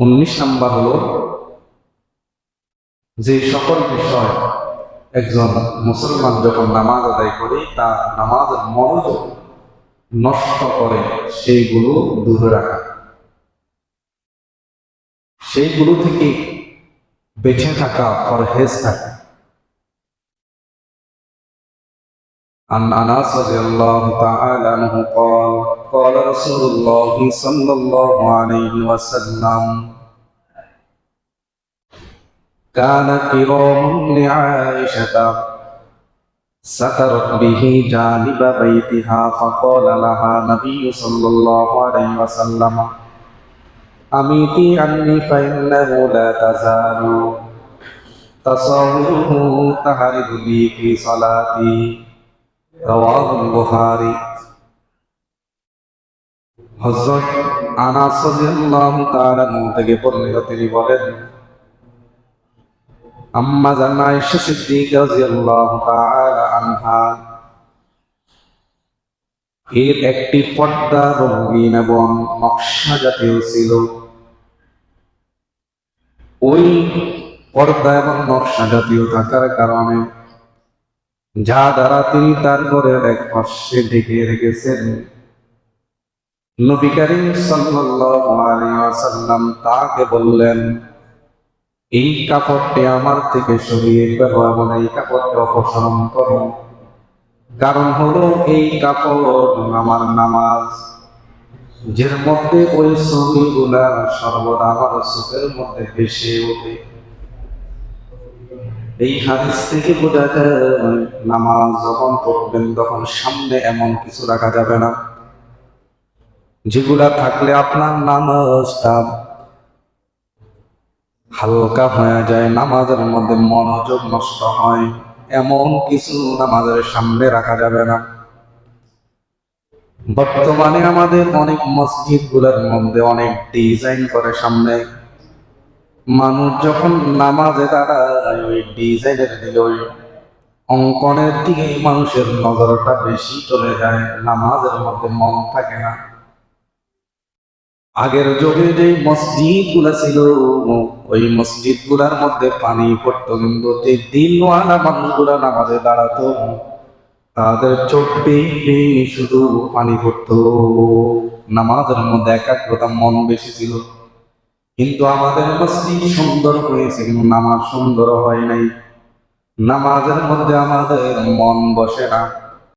উনিশ নাম্বার হল যে সকল বিষয় একজন মুসলমান যখন নামাজ আদায় করে তা নামাজের মনোযোগ নষ্ট করে, সেইগুলো দূরে রাখা। সেইগুলো থেকে বেঁচে থাকা, পরহেজ থাকা। عن أنس رضي الله تعالى عنه قال قال رسول الله صلى الله عليه وسلم كان كرام لعائشة سترت به جانب بيتها فقال لها النبي صلى الله عليه وسلم أميتي عني فإنه لا تزال تصوره تهرب بي في صلاتي. রওয়াহ হযরত আনাস রাদিয়াল্লাহু তাআলা থেকে বর্ণিত তিনি বলেন আম্মা আয়েশা সিদ্দিকা রাদিয়াল্লাহু তাআলা আনহা এর একটি পর্দা রঙিন এবং নকশা জাতীয় ছিল ওই পর্দা এবং নকশা জাতীয় থাকার কারণে যা দ্বারা তিনি তার ঘরের এক পাশে ঢেকে রেখেছেন। নবী করিম আলাইহি তাকে বললেন, এই কাপড়টি আমার থেকে সরিয়ে ফেলো এবং এই কাপড়টি অপসারণ করো। কারণ হলো এই কাপড় আমার নামাজ, যের মধ্যে ওই ছবিগুলা সর্বদা আমার চোখের মধ্যে ভেসে ওঠে। এই হাদিস থেকে বোঝা যায়, নামাজ যখন পড়বেন তখন সামনে এমন কিছু রাখা যাবে না। যেগুলা থাকলে আপনার নামাজটা হালকা হয়ে যায়, নামাজের মধ্যে মনোযোগ নষ্ট হয়, এমন কিছু নামাজের সামনে রাখা যাবে না। বর্তমানে আমাদের অনেক মসজিদগুলার মধ্যে অনেক ডিজাইন করে সামনে। মানুষ যখন নামাজে দাঁড়ায়, ওই ডিজাইনের দিকে ওই অঙ্কনের দিকে মানুষের নজরটা বেশি চলে যায়, নামাজের মধ্যে মন থাকে না। আগের যুগে যে মসজিদগুলা ছিল, ওই মসজিদগুলার মধ্যে পানি পড়তো, কিন্তু যে দিনওয়ালা মানুষগুলা নামাজে দাঁড়াতো, তাদের চোখ শুধু পানি পড়তো। নামাজের মধ্যে একাগ্রতা, মন বেশি ছিল। কিন্তু আমাদের মসজিদ সুন্দর হয়েছে কিন্তু নামাজ সুন্দর হয় নাই। নামাজের মধ্যে আমাদের মন বসে না।